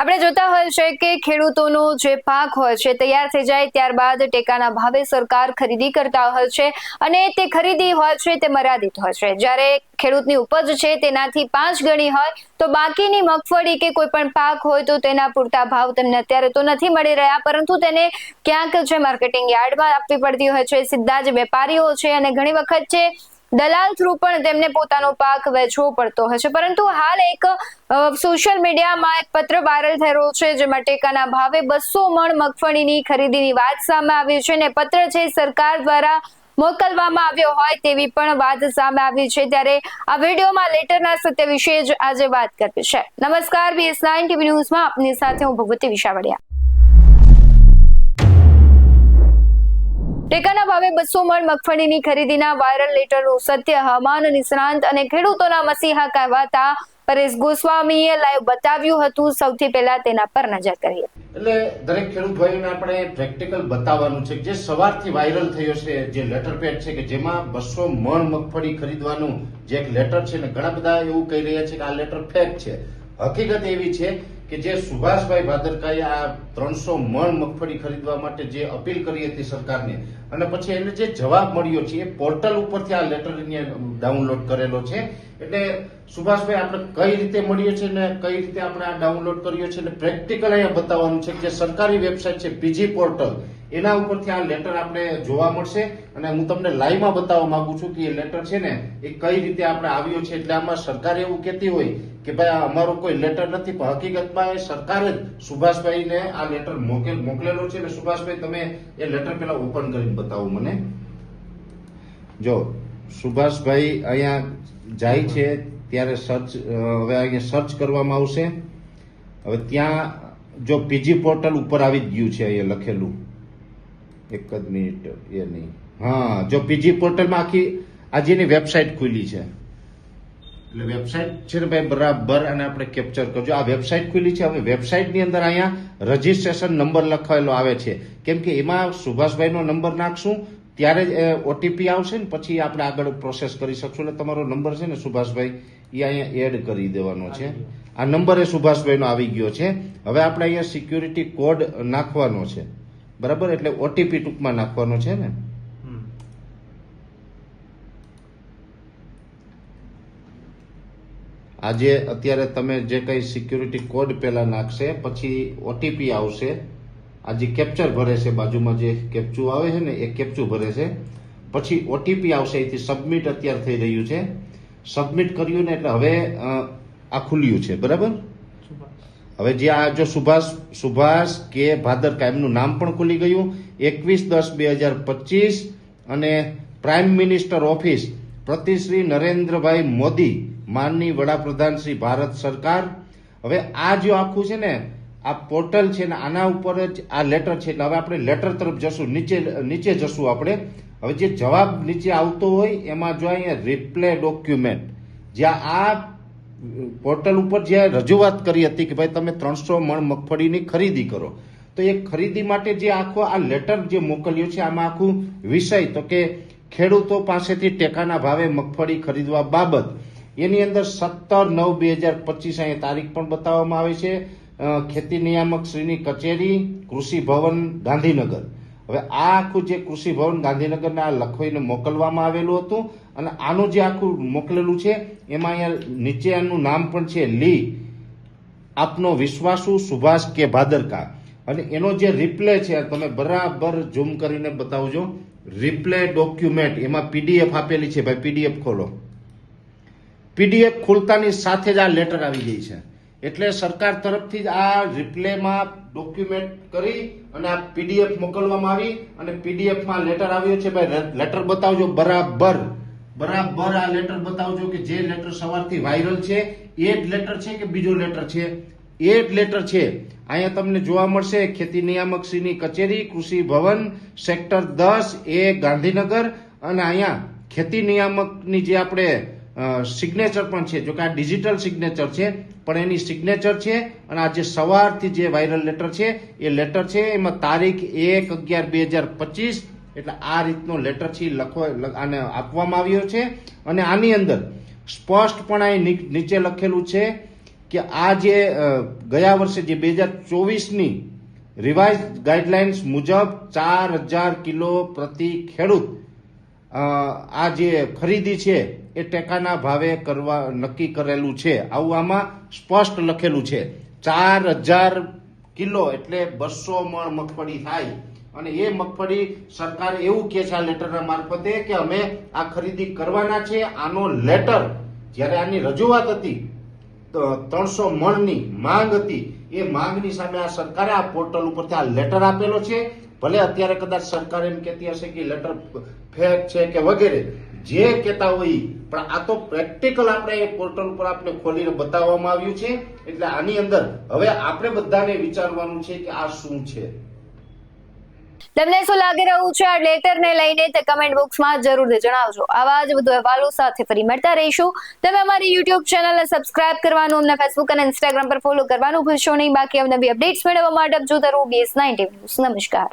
આપણે જોતા હોય છે કે ખેડૂતોનો જે પાક હોય છે તૈયાર થઈ જાય ત્યારબાદ ટેકાના ભાવે સરકાર ખરીદી કરતા હોય છે અને તે ખરીદી હોય છે તે મર્યાદિત હોય છે. જ્યારે ખેડૂતની ઉપજ છે તેનાથી પાંચ ગણી હોય તો બાકીની મગફળી કે કોઈ પણ પાક હોય તો તેના પૂરતા ભાવ તેમને અત્યારે તો નથી મળી રહ્યા, પરંતુ તેને ક્યાંક જે માર્કેટિંગ યાર્ડમાં આપવી પડતી હોય છે, સીધા જ વેપારીઓ છે અને ઘણી વખત છે દલાલ થ્રુ પણ તેમને પોતાનો પાક વેચવો પડતો હશે પરંતુ હાલ એક સોશિયલ મીડિયામાં એક પત્ર વાયરલ રહ્યો છે, જેમાં ટેકાના ભાવે બસો મણ મગફળીની ખરીદીની વાત સામે આવી છે ને પત્ર છે, સરકાર દ્વારા મોકલવામાં આવ્યો હોય તેવી પણ વાત સામે આવી છે. ત્યારે આ વિડીયોમાં લેટરના સત્ય વિશે જ આજે વાત કરવી છે. નમસ્કાર બીએસ નાઇન ટીવી ન્યૂઝમાં આપની સાથે હું ભગવતી વિશાવડિયા. ટેકાના ભાવે બસો મણ મગફળીની ખરીદીના વાયરલ લેટરનું સત્ય, હવામાન નિષ્ણાંત અને ખેડૂતોના મસીહા કહેવાતા પરેશ ગોસ્વામીએ લાઈવ બતાવ્યું હતું. સૌથી પહેલા તેના પર નજર કરીએ. એટલે દરેક ખેડૂત ભાઈઓને આપણે પ્રેક્ટિકલ બતાવવાનું છે જે સવારથી વાયરલ થયો છે, જે લેટર પેડ છે કે જેમાં બસો મણ મગફળી ખરીદવાનું જે એક લેટર છે ને ઘણા બધા એવું કહી રહ્યા છે કે આ લેટર ફેક છે. હકીકત એવી છે કે જે સુભાષભાઈ ભાદરકાએ આ ત્રણસો મણ મગફળી ખરીદવા માટે જે અપીલ કરી હતી સરકારને, અને પછી એને જે જવાબ મળ્યો છે એ પોર્ટલ ઉપરથી આ લેટર ડાઉનલોડ કરેલો છે. એટલે સુભાષભાઈ, આપણે કઈ રીતે મળીએ છે ને કઈ રીતે આપણે આ ડાઉનલોડ કર્યો છે ને પ્રેક્ટિકલ અહીંયા બતાવવાનું છે જે સરકારી વેબસાઇટ છે પીજી પોર્ટલ એના ઉપરથી આ લેટર આપણે જોવા મળશે અને હું તમને લાઈવમાં બતાવવા માંગુ છું કે એ લેટર છે ને એ કઈ રીતે આપણે આવ્યો છે એટલે આમાં સરકાર એવું કહેતી હોય કે ભાઈ અમારો કોઈ લેટર નથી, પણ હકીકતમાં એ સરકારે જ સુભાષભાઈને આ લેટર મોકેલ મોકલેલો છે એટલે સુભાષભાઈ, તમે એ લેટર પેલા ઓપન કરીને બતાવો મને. જો, સુભાષભાઈ અહીંયા જાય છે ત્યારે સર્ચ હવે અહીંયા સર્ચ કરવામાં આવશે. હવે ત્યાં જો પીજી પોર્ટલ ઉપર આવી ગયું છે અહીંયા લખેલું. એક જ મિનિટ, એ નહીં. હા, જો પીજી પોર્ટલમાં આખી આજે એની વેબસાઇટ ખુલી છે. એટલે વેબસાઇટ છે ને ભાઈ બરાબર અને આપણે કેપ્ચર કરજો. આ વેબસાઇટ ખુલી છે, હવે વેબસાઇટની અંદર અહીંયા રજીસ્ટ્રેશન નંબર લખાયેલો આવે છે. કેમ કે એમાં સુભાષભાઈનો નંબર નાખશું, ત્યારે જ ઓટીપી આવશે ને, પછી આપણે આગળ પ્રોસેસ કરી શકશું. એટલે તમારો નંબર છે ને સુભાષભાઈ એ અહીંયા એડ કરી દેવાનો છે. આ નંબર એ સુભાષભાઈનો આવી ગયો છે. હવે આપણે અહીંયા સિક્યુરિટી કોડ નાખવાનો છે. બરાબર? એટલે ઓટીપી ટૂંકમાં નાખવાનો છે ને? આજે અત્યારે તમે જે કઈ સિક્યુરિટી કોડ પહેલા નાખશે, પછી ઓટીપી આવશે આ જે કેપ્ચર ભરે છે બાજુમાં જે કેપ્ચું આવે છે ને, એ કેપ્ચું ભરે છે પછી ઓટીપી આવશે અહીંથી સબમિટ અત્યારે થઈ રહ્યું છે. સબમિટ કર્યું ને એટલે હવે આ ખુલ્યું છે, બરાબર? હવે જે આ જો સુભાષ સુભાષ કે ભાદરકા એમનું નામ પણ ખુલી ગયું, એકવીસ દસ બે હજાર પચીસ અને પ્રાઇમ મિનિસ્ટર ઓફિસ પ્રતિ શ્રી નરેન્દ્રભાઈ મોદી માનની વડાપ્રધાન શ્રી ભારત સરકાર. હવે આ જો આખું છે ને, આ પોર્ટલ છે ને, આના ઉપર જ આ લેટર છે, એટલે હવે આપણે લેટર તરફ જશું, નીચે નીચે જશું આપણે. હવે જે જવાબ નીચે આવતો હોય, એમાં જો અહીંયા રિપ્લે ડોક્યુમેન્ટ જ્યાં આ પોર્ટલ ઉપર જે રજૂઆત કરી હતી કે ભાઈ તમે ત્રણસો મણ મગફળીની ખરીદી કરો, તો એ ખરીદી માટે જે આખો આ લેટર જે મોકલ્યો છે, આમાં આખું વિષય, તો કે ખેડૂતો પાસેથી ટેકાના ભાવે મગફળી ખરીદવા બાબત, એની અંદર સત્તર નવ બે હજાર પચીસ અહીંયા તારીખ પણ બતાવવામાં આવી છે. ખેતી નિયામક શ્રીની કચેરી, કૃષિ ભવન, ગાંધીનગર. હવે આ આખું જે કૃષિ ભવન ગાંધીનગરને આ લખવાઈને મોકલવામાં આવેલું હતું અને આનું જે આખું મોકલેલું છે, એમાં અહીંયા નીચે આનું નામ પણ છે, લી. આપનો વિશ્વાસુ સુભાષ કે ભાદરકા. અને એનો જે રિપ્લે છે તમે બરાબર ઝૂમ કરીને બતાવજો. રિપ્લે ડોક્યુમેન્ટ એમાં પીડીએફ આપેલી છે, ભાઈ પીડીએફ ખોલો. પીડીએફ ખોલતાની સાથે જ આ લેટર આવી ગઈ છે. એટલે સરકાર તરફથી આ રિપ્લેમાં ડોક્યુમેન્ટ કરી અને આ પીડીએફ મોકલવામાં આવી અને પીડીએફમાં લેટર આવ્યો છે, ભાઈ લેટર બતાવજો બરાબર. બરાબર આ લેટર બતાવજો કે જે લેટર સવારથી વાયરલ છે, એ જ લેટર છે કે બીજો લેટર છે? એ જ લેટર છે. અહીંયા તમને જોવા મળશે, ખેતી નિયામક શ્રીની કચેરી, કૃષિ ભવન સેક્ટર દસ, એ ગાંધીનગર અને અહીંયા ખેતી નિયામકની જે આપણે સિગ્નેચર પણ છે. જો કે આ ડિજિટલ સિગ્નેચર છે, પણ એની સિગ્નેચર છે અને આ જે સવારથી જે વાયરલ લેટર છે, એ લેટર છે, એમાં તારીખ એક અગિયાર બે હજાર પચીસ, એટલે આ રીતનો લેટર છે લખો, આને આપવામાં આવ્યો છે. અને આની અંદર સ્પષ્ટપણે નીચે લખેલું છે કે આ જે ગયા વર્ષે જે બે હજાર ચોવીસની રિવાઇઝ ગાઈડલાઇન્સ મુજબ ચાર હજાર કિલો પ્રતિ ખેડૂત આ જે ખરીદી છે, એ ટેકાના ભાવે કરવા નક્કી કરેલું છે. આવું આમાં સ્પષ્ટ લખેલું છે. ચાર હજાર કિલો એટલે બસો મણ મગફળી થાય. અને એ મગફળી સરકાર એવું કે છે આ લેટરના મારફતે કે અમે આ ખરીદી કરવાના છે. આનો લેટર જ્યારે આની રજૂઆત હતી ત્રણસો મણની માંગ હતી. એ માંગની સામે આ સરકારે આ પોર્ટલ ઉપરથી આ લેટર આપેલો છે. ભલે અત્યારે કદાચ સરકાર એમ કહેતી હશે કે લેટર ફેક છે કે વગેરે, જે કહેતા હોય, પણ આ તો પ્રેક્ટિકલ આપણે એ પોર્ટલ ઉપર આપણે ખોલીને બતાવવામાં આવ્યું છે, એટલે આની અંદર હવે આપણે બધાને વિચારવાનું છે કે આ શું છે. તમને શું લાગી રહ્યું છે આ લેટરને લઈને તે કમેન્ટ બોક્સમાં જરૂરથી જણાવજો. આવા જ વધુ અહેવાલો સાથે ફરી મળતા રહીશું. તમે અમારી યુટ્યુબ ચેનલને સબસ્ક્રાઇબ કરવાનું, અમને ફેસબુક અને ઇન્સ્ટાગ્રામ પર ફોલો કરવાનું ભૂલશો નહીં. બાકી નવી અપડેટ્સ મેળવવા માટે જોતા રહો બીએસ નાઇન્ટી નમસ્કાર.